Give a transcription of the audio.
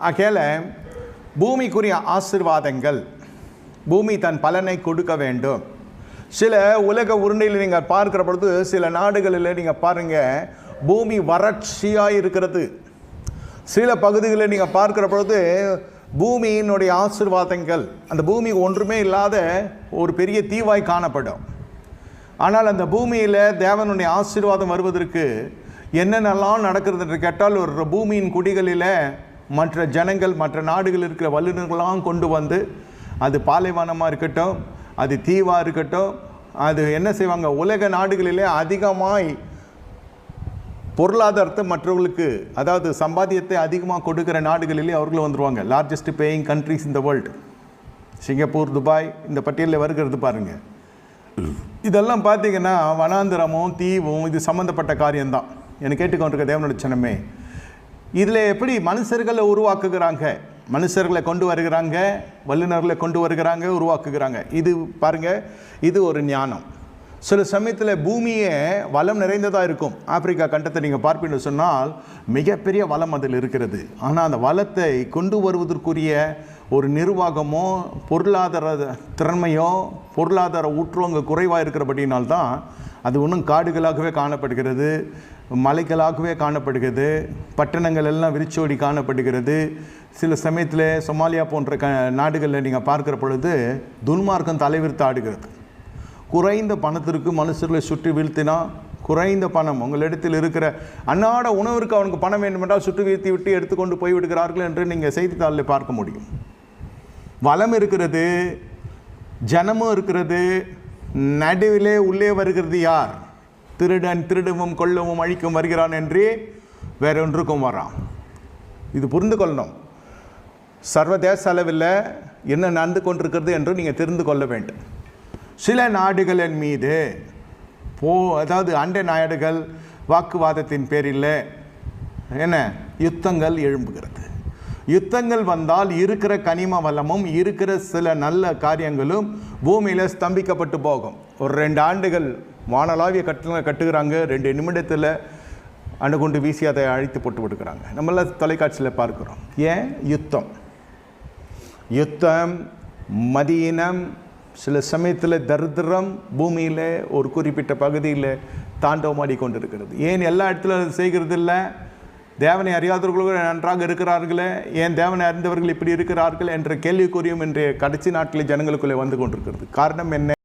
ஆகையில் பூமிக்குரிய ஆசிர்வாதங்கள் பூமி தன் பலனை கொடுக்க வேண்டும். சில உலக உருண்டையில் நீங்கள் பார்க்கிற பொழுது சில நாடுகளில் நீங்கள் பாருங்கள் பூமி வறட்சியாக இருக்கிறது. சில பகுதிகளில் நீங்கள் பார்க்கிற பொழுது பூமியினுடைய ஆசிர்வாதங்கள் அந்த பூமி ஒன்றுமே இல்லாத ஒரு பெரிய தீவாய் காணப்படும். ஆனால் அந்த பூமியில் தேவனுடைய ஆசீர்வாதம் வருவதற்கு என்னென்னலாம் நடக்கிறது என்று கேட்டால் ஒரு பூமியின் குடிகளில் மற்ற ஜனங்கள் மற்ற நாடுகள் இருக்கிற வல்லுநர்களாம் கொண்டு வந்து அது பாலைவனமாக இருக்கட்டும் அது தீவாக இருக்கட்டும் அது என்ன செய்வாங்க? உலக நாடுகளிலே அதிகமாய் பொருளாதாரத்தை மற்றவர்களுக்கு அதாவது சம்பாத்தியத்தை அதிகமாக கொடுக்குற நாடுகளிலே அவர்களும் வந்துடுவாங்க லார்ஜஸ்ட் பேயிங் கண்ட்ரிஸ் இந்த வேர்ல்டு சிங்கப்பூர் துபாய் இந்த பட்டியலில் வருகிறது பாருங்கள் இதெல்லாம் பார்த்தீங்கன்னா வனாந்திரமும் தீவும் இது சம்மந்தப்பட்ட காரியம்தான். என்னை கேட்டுக்கொண்டிருக்க தேவனுடைய சனமே. இதில் எப்படி மனுஷர்களை உருவாக்குகிறாங்க? மனுஷர்களை கொண்டு வருகிறாங்க வல்லுநர்களை கொண்டு வருகிறாங்க உருவாக்குகிறாங்க. இது பாருங்க இது ஒரு ஞானம். சில சமயத்தில் பூமியே வளம் நிறைந்ததாக இருக்கும். ஆப்பிரிக்கா கண்டத்தை நீங்கள் பார்ப்பீங்கன்னு சொன்னால் மிகப்பெரிய வளம் அதில் இருக்கிறது. ஆனால் அந்த வளத்தை கொண்டு வருவதற்குரிய ஒரு நிர்வாகமோ பொருளாதார திறமையோ பொருளாதார ஊற்று அங்கே குறைவாக இருக்கிறபடினால்தான் அது இன்னும் காடுகளாகவே காணப்படுகிறது மலைகளாகவே காணப்படுகிறது பட்டணங்கள் எல்லாம் விரிச்சோடி காணப்படுகிறது. சில சமயத்தில் சொமாலியா போன்ற க நாடுகளில் நீங்கள் பார்க்குற பொழுது துன்மார்க்கம் தலைவிரித்து ஆடுகிறது. குறைந்த பணத்திற்கு மனுஷர்களை சுற்றி வீழ்த்தினா குறைந்த பணம். உங்களிடத்தில் இருக்கிற அன்னாட உணவிற்கு அவனுக்கு பணம் வேண்டுமென்றால் சுற்றி வீழ்த்தி விட்டு எடுத்துக்கொண்டு போய் விடுகிறார்கள் என்று நீங்கள் செய்தித்தாளில் பார்க்க முடியும். வளம் இருக்கிறது ஜனமும் இருக்கிறது நடுவிலே உள்ளே வருகிறது யார்? திருடன் திருடவும் கொள்ளவும் அழிக்கும் வருகிறான் என்று வேறொன்றுக்கும் வரான் இது புரிந்து கொள்ளணும். சர்வதேச அளவில் என்ன நடந்து கொண்டிருக்கிறது என்று நீங்கள் தெரிந்து கொள்ள வேண்டும். சில நாடுகளின் மீது போ அதாவது அண்டை நாடுகள் வாக்குவாதத்தின் பேரில் என்ன? யுத்தங்கள் எழும்புகிறது. யுத்தங்கள் வந்தால் இருக்கிற கனிம வளமும் இருக்கிற சில நல்ல காரியங்களும் பூமியில் ஸ்தம்பிக்கப்பட்டு போகும். ஒரு ரெண்டு ஆண்டுகள் வானளாவிய கட்டு கட்டுகிறாங்க. ரெண்டு நிமிடத்தில் அணுகுண்டு வீசி அதை அழித்து போட்டு விடுக்கிறாங்க நம்மளாம் தொலைக்காட்சியில் பார்க்குறோம். ஏன்? யுத்தம். யுத்தம் மதியினம் சில சமயத்தில் தரித்திரம் பூமியில் ஒரு குறிப்பிட்ட பகுதியில் தாண்டவமாடி கொண்டிருக்கிறது. ஏன் எல்லா இடத்துல அது செய்கிறது இல்லை தேவனை அறியாதவர்களும் நன்றாக இருக்கிறார்களே ஏன் தேவனை அறிந்தவர்கள் இப்படி இருக்கிறார்கள் என்ற கேள்விக்குறியும் இன்றைய கடைசி நாட்களில் ஜனங்களுக்குள்ளே வந்து கொண்டிருக்கிறது. காரணம் என்ன?